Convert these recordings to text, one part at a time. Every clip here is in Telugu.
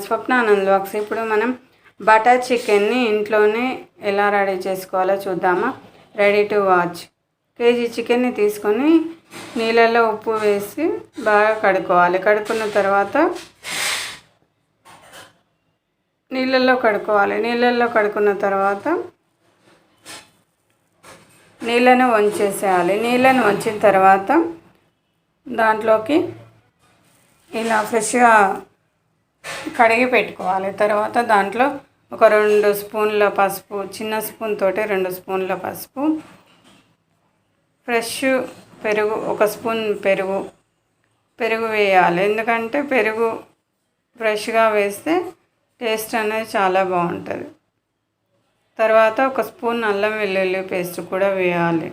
స్వప్నానంద్ ఒకసారి ఇప్పుడు మనం బటర్ చికెన్ని ఇంట్లోనే ఎలా రెడీ చేసుకోవాలో చూద్దామా? Ready to watch. కేజీ చికెన్ని తీసుకొని నీళ్ళల్లో ఉప్పు వేసి బాగా కడుక్కోవాలి. కడుక్కున్న తర్వాత నీళ్ళల్లో కడుక్కోవాలి. నీళ్ళల్లో కడుక్కున్న తర్వాత నీళ్ళను వంచేసేయాలి. నీళ్ళను వంచిన తర్వాత దాంట్లోకి ఇలా ఫ్రెష్గా కడిగి పెట్టుకోవాలి. తర్వాత దాంట్లో ఒక రెండు స్పూన్ల పసుపు చిన్న స్పూన్ తోటి రెండు స్పూన్ల పసుపు. ఫ్రెష్ పెరుగు ఒక స్పూన్ పెరుగు. పెరుగు వేయాలి. ఎందుకంటే పెరుగు ఫ్రెష్గా వేస్తే టేస్ట్ అనేది చాలా బాగుంటుంది. తర్వాత ఒక స్పూన్ అల్లం వెల్లుల్లి పేస్ట్ కూడా వేయాలి.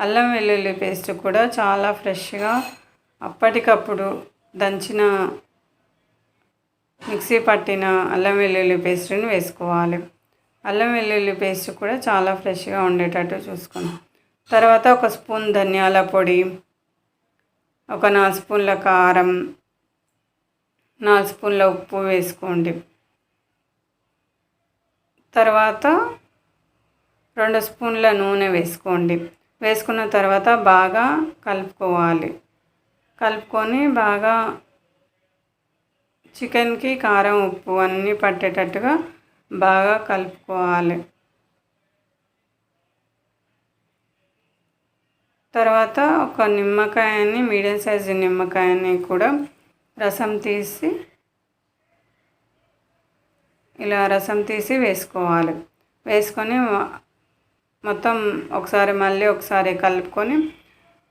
అల్లం వెల్లుల్లి పేస్ట్ కూడా చాలా ఫ్రెష్గా అప్పటికప్పుడు దంచిన మిక్సీ పట్టిన అల్లం వెల్లుల్లి పేస్ట్ని వేసుకోవాలి. అల్లం వెల్లుల్లి పేస్ట్ కూడా చాలా ఫ్రెష్గా ఉండేటట్టు చూసుకున్నాం. తర్వాత ఒక స్పూన్ ధనియాల పొడి ఒక నాలుగు స్పూన్ల కారం నాలుగు స్పూన్ల ఉప్పు వేసుకోండి. తర్వాత రెండు స్పూన్ల నూనె వేసుకోండి. వేసుకున్న తర్వాత బాగా కలుపుకోవాలి. కలుపుకొని బాగా చికెన్కి కారం ఉప్పు అన్నీ పట్టేటట్టుగా బాగా కలుపుకోవాలి. తర్వాత ఒక నిమ్మకాయని మీడియం సైజు నిమ్మకాయని కూడా రసం తీసి ఇలా రసం తీసి వేసుకోవాలి. వేసుకొని మొత్తం ఒకసారి మళ్ళీ ఒకసారి కలుపుకొని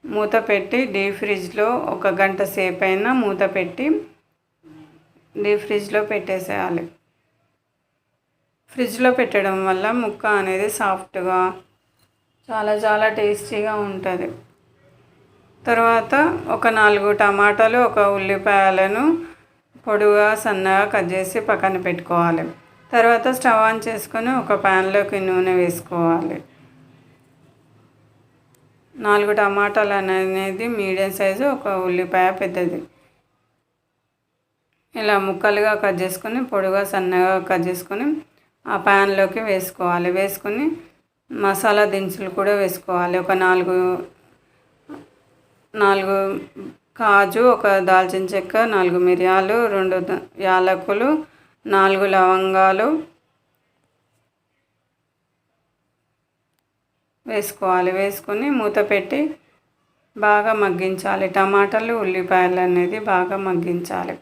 మూత పెట్టి డీప్ ఫ్రిడ్జ్లో ఒక గంట సేపు అయినా మూత పెట్టి డీప్ ఫ్రిడ్జ్లో పెట్టేసేయాలి. ఫ్రిడ్జ్లో పెట్టడం వల్ల ముక్క అనేది సాఫ్ట్గా చాలా చాలా టేస్టీగా ఉంటుంది. తర్వాత ఒక నాలుగు టమాటాలు ఒక ఉల్లిపాయలను పొడుగా సన్నగా కట్ చేసి పక్కన పెట్టుకోవాలి. తర్వాత స్టవ్ ఆన్ చేసుకొని ఒక ప్యాన్లోకి నూనె వేసుకోవాలి. నాలుగు టమాటాలు అనేది మీడియం సైజు ఒక ఉల్లిపాయ పెద్దది. ఇలా ముక్కలుగా కట్ చేసుకొని పొడుగా సన్నగా కట్ చేసుకొని ఆ ప్యాన్లోకి వేసుకోవాలి. వేసుకొని మసాలా దినుసులు కూడా వేసుకోవాలి. ఒక నాలుగు నాలుగు కాజు ఒక దాల్చిన చెక్క నాలుగు మిరియాలు రెండు యాలకులు నాలుగు లవంగాలు వేసుకోవాలి. వేసుకొని మూత పెట్టి బాగా మగ్గించాలి. టమాటాలు ఉల్లిపాయలు అనేది బాగా మగ్గించాలి.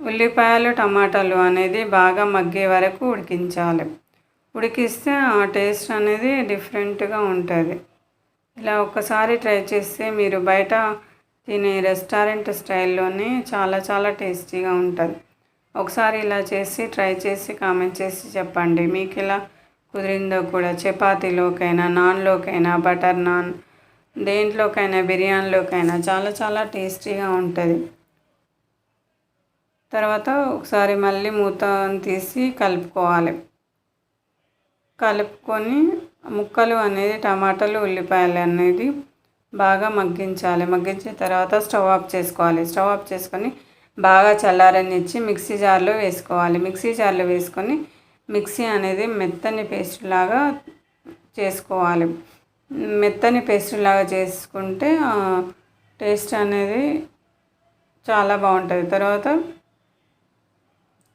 ఉల్లిపాయలు టమాటాలు అనేది బాగా మగ్గే వరకు ఉడికించాలి. ఉడికిస్తే ఆ టేస్ట్ అనేది డిఫరెంట్గా ఉంటుంది. ఇలా ఒక్కసారి ట్రై చేస్తే మీరు బయట తినే రెస్టారెంట్ స్టైల్లోనే చాలా చాలా టేస్టీగా ఉంటుంది. ఒకసారి ఇలా చేసి ట్రై చేసి కామెంట్ చేసి చెప్పండి. మీకు ఇలా కుదిరిందో కూడా చపాతీలోకైనా నాన్లోకైనా బటర్ నాన్ దేంట్లోకైనా బిర్యానీలోకైనా చాలా చాలా టేస్టీగా ఉంటుంది. తర్వాత ఒకసారి మళ్ళీ మూత తీసి కలుపుకోవాలి. కలుపుకొని ముక్కలు అనేది టమాటాలు ఉల్లిపాయలు అనేది బాగా మగ్గించాలి. మగ్గించిన తర్వాత స్టవ్ ఆఫ్ చేసుకోవాలి. స్టవ్ ఆఫ్ చేసుకొని బాగా చల్లారనిచ్చి మిక్సీ జార్లో వేసుకోవాలి. మిక్సీ జార్లో వేసుకొని మిక్సీ అనేది మెత్తని పేస్ట్ లాగా చేసుకోవాలి. మెత్తని పేస్ట్ లాగా చేసుకుంటే టేస్ట్ అనేది చాలా బాగుంటుంది. తర్వాత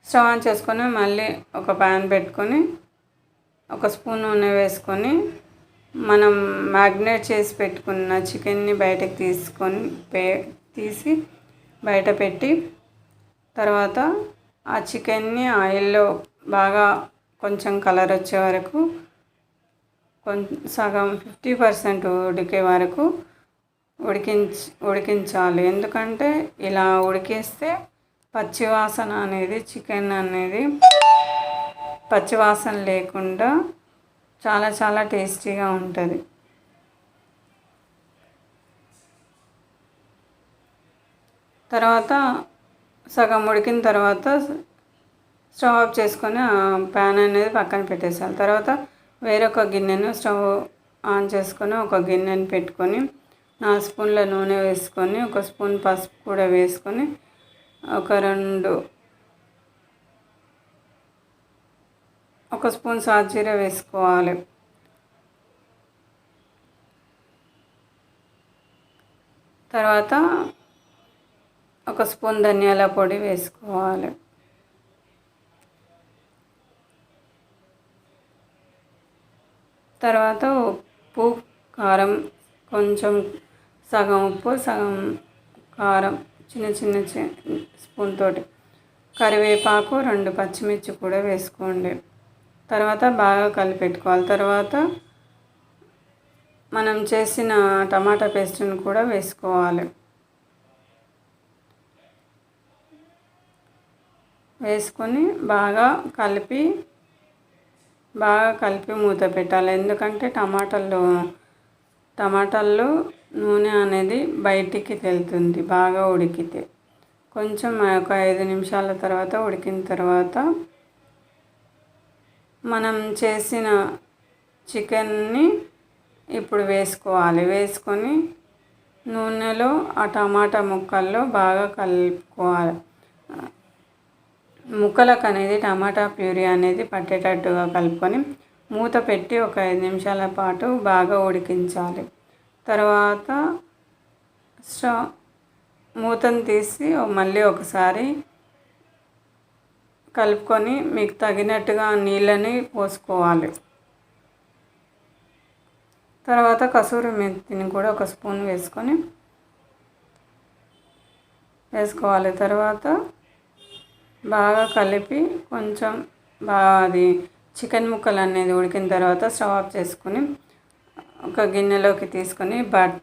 స్టవ్ ఆన్ చేసుకొని మళ్ళీ ఒక ప్యాన్ పెట్టుకొని ఒక స్పూన్ నూనె వేసుకొని మనం మ్యాగ్నేట్ చేసి పెట్టుకున్న చికెన్ని బయటకు తీసుకొని పే తీసి బయట పెట్టి తర్వాత ఆ చికెన్ని ఆయిల్లో బాగా కొంచెం కలర్ వచ్చే వరకు కొంచెం సగం ఫిఫ్టీ పర్సెంట్ ఉడికే వరకు ఉడికించ ఉడికించాలి. ఎందుకంటే ఇలా ఉడికేస్తే పచ్చివాసన అనేది చికెన్ అనేది పచ్చివాసన లేకుండా చాలా చాలా టేస్టీగా ఉంటుంది. తర్వాత సగం ఉడికిన తర్వాత స్టవ్ ఆఫ్ చేసుకొని ఆ ప్యాన్ అనేది పక్కన పెట్టేసాలి తర్వాత వేరొక గిన్నెను స్టవ్ ఆన్ చేసుకొని ఒక గిన్నెను పెట్టుకొని నాలుగు స్పూన్ల నూనె వేసుకొని ఒక స్పూన్ పసుపు కూడా వేసుకొని ఒక రెండు. ఒక స్పూన్ సాజీర వేసుకోవాలి. తర్వాత ఒక స్పూన్ ధనియాల పొడి వేసుకోవాలి. తర్వాత ఉప్పు కారం కొంచెం సగం ఉప్పు సగం కారం. చిన్న చిన్న చి- స్పూన్ తోటి. కరివేపాకు రెండు పచ్చిమిర్చి కూడా వేసుకోండి. తర్వాత బాగా కలిపెట్టుకోవాలి తర్వాత మనం చేసిన టమాటా పేస్ట్ని కూడా వేసుకోవాలి. వేసుకొని బాగా కలిపి బాగా కలిపి మూత పెట్టాలి. ఎందుకంటే టమాటాలు టమాటాలు నూనె అనేది బయటికి వెళ్తుంది బాగా ఉడికితే. కొంచెం ఒక ఐదు నిమిషాల తర్వాత ఉడికిన తర్వాత మనం చేసిన చికెన్ని ఇప్పుడు వేసుకోవాలి. వేసుకొని నూనెలో ఆ టమాటా ముక్కల్లో బాగా కలుపుకోవాలి. ముక్కలకు అనేది టమాటా ప్యూరీ అనేది పట్టేటట్టుగా కలుపుకొని మూత పెట్టి ఒక ఐదు నిమిషాల పాటు బాగా ఉడికించాలి. తర్వాత స్టవ్ మూతను తీసి మళ్ళీ ఒకసారి కలుపుకొని మీకు తగినట్టుగా నీళ్ళని పోసుకోవాలి. తర్వాత కసూరి మెంతిని కూడా ఒక స్పూన్ వేసుకొని వేసుకోవాలి. తర్వాత బాగా కలిపి కొంచెం బాగా అది చికెన్ ముక్కలు అనేది ఉడికిన తర్వాత స్టవ్ ఆఫ్ చేసుకొని ఒక గిన్నెలోకి తీసుకొని బట్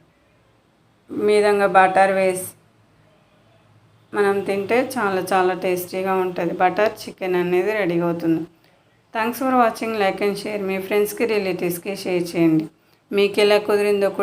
మీదంగా బటర్ వేసి మనం తింటే చాలా చాలా టేస్టీగా ఉంటుంది. బటర్ చికెన్ అనేది రెడీ అవుతుంది. Thanks for watching. Like and share. మీ ఫ్రెండ్స్కి రిలేటివ్స్కి షేర్ చేయండి. మీకు ఎలా కుదిరిందో